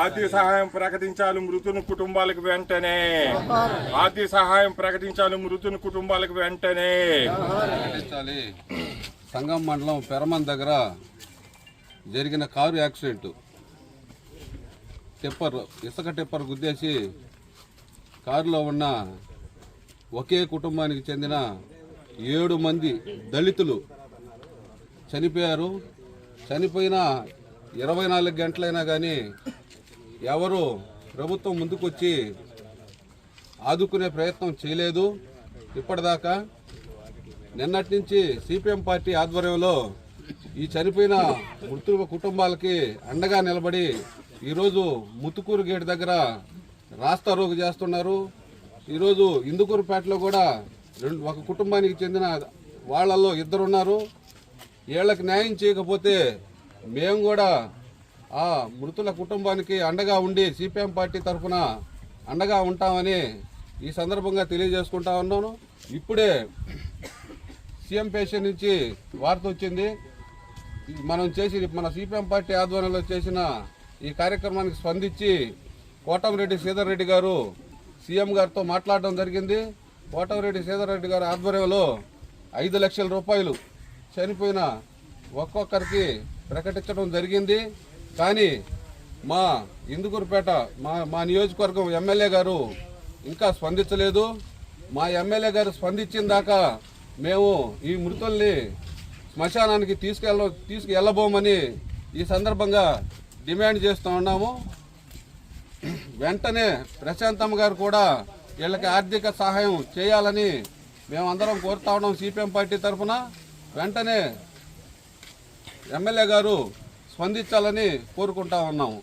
ఆర్థిక సహాయం ప్రకటించాలి మృతుని కుటుంబాలకు వెంటనే. ఆర్థిక సహాయం ప్రకటించాలి మృతుని కుటుంబాలకు వెంటనే. ప్రకటించాలి. సంగం మండలం పెరమన్ దగ్గర జరిగిన కారు యాక్సిడెంట్. టిప్పర్ ఇసుక టిప్పర్ గుద్దేసి కారులో ఉన్న ఒకే కుటుంబానికి చెందిన ఏడు మంది దళితులు చనిపోయారు. చనిపోయిన ఇరవై నాలుగు గంటలైనా కానీ ఎవరు ప్రభుత్వం ముందుకొచ్చి ఆదుకునే ప్రయత్నం చేయలేదు. ఇప్పటిదాకా నిన్నటి నుంచి సిపిఎం పార్టీ ఆధ్వర్యంలో ఈ చనిపోయిన మృతుల కుటుంబాలకి అండగా నిలబడి ఈరోజు ముతుకూరు గేట్ దగ్గర రాస్తా రోగు చేస్తున్నారు. ఈరోజు ఇందుకూరుపేటలో కూడా రెండు ఒక కుటుంబానికి చెందిన వాళ్ళల్లో ఇద్దరున్నారు. వీళ్ళకి న్యాయం చేయకపోతే మేము కూడా ఆ మృతుల కుటుంబానికి అండగా ఉండి సిపిఎం పార్టీ తరఫున అండగా ఉంటామని ఈ సందర్భంగా తెలియజేసుకుంటా ఉన్నాను. ఇప్పుడే సీఎం పేషెంట్ నుంచి వార్త వచ్చింది. మనం చేసి మన సిపిఎం పార్టీ ఆధ్వర్యంలో చేసిన ఈ కార్యక్రమానికి స్పందించి కోటమిరెడ్డి శ్రీధర్ రెడ్డి గారు సీఎం గారితో మాట్లాడడం జరిగింది. కోటమిరెడ్డి శ్రీధర్ రెడ్డి గారి ఆధ్వర్యంలో ఐదు లక్షల రూపాయలు చనిపోయిన ఒక్కొక్కరికి ప్రకటించడం జరిగింది. కానీ మా ఇందుకూరుపేట మా మా నియోజకవర్గం ఎమ్మెల్యే గారు ఇంకా స్పందించలేదు. మా ఎమ్మెల్యే గారు స్పందించిన దాకా మేము ఈ మృతుల్ని శ్మశానానికి తీసుకెళ్ళ తీసుకెళ్ళబోమని ఈ సందర్భంగా డిమాండ్ చేస్తూ ఉన్నాము. వెంటనే ప్రశాంతమ్మ గారు కూడా వీళ్ళకి ఆర్థిక సహాయం చేయాలని మేమందరం కోరుతా ఉన్నాం. సిపిఎం పార్టీ తరఫున వెంటనే ఎమ్మెల్యే గారు స్పందించాలని కోరుకుంటా ఉన్నాము.